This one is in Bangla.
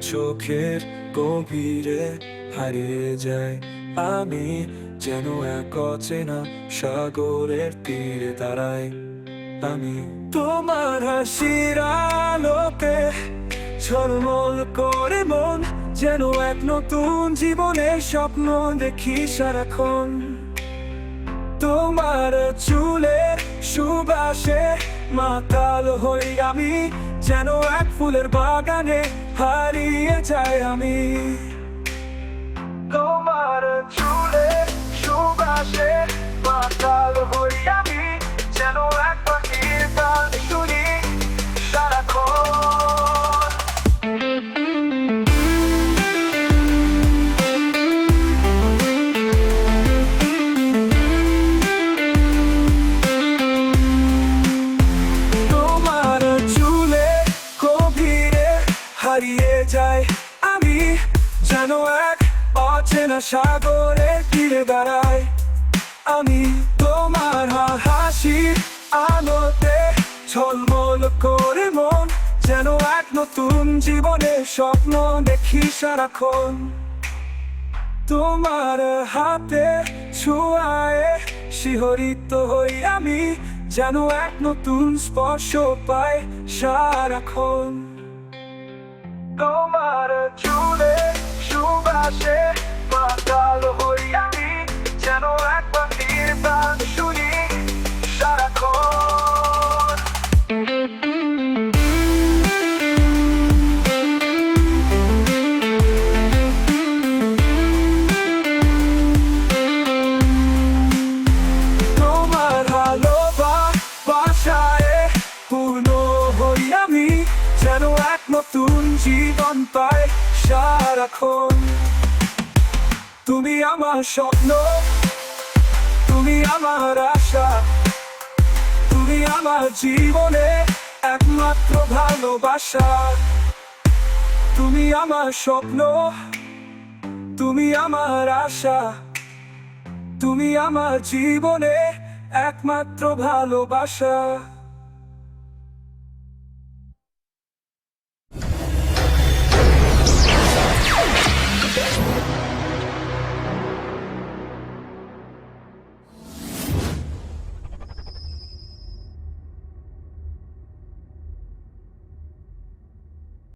চোখের গভীরে হারিয়ে যায়। আমি যেন এক অচেনা সাগরের তীরে দাঁড়াই। আমি তোমার হাসির আলোকে ঝলমল করে মন, যেন এক নতুন জীবনের স্বপ্ন দেখি সারাক্ষণ। তোমার চুলের সুবাসে মাতাল হই আমি যেন এক ফুলের বাগানে হারিয়ে যাই আমি। তোমার চুলে সুবাসে হারিয়ে যায় আমি যেন এক অচেনা সাগরে তীরে দাঁড়াই। আমি তোমার হাসি আলোতে ঝলমল করে মন, যেন এক নতুন জীবনের স্বপ্ন দেখি সারাক্ষণ। তোমার হাতে ছুঁয়ায় শিহরিত হই আমি, যেন এক নতুন স্পর্শ পাই সারাক্ষণ। তোমার চুলে সুবাসে পাতাল জীবন পাই সারাক্ষণ। তুমি আমার স্বপ্ন, তুমি আমার আশা, তুমি আমার জীবনে একমাত্র ভালোবাসা। তুমি আমার স্বপ্ন, তুমি আমার আশা, তুমি আমার জীবনে একমাত্র ভালোবাসা।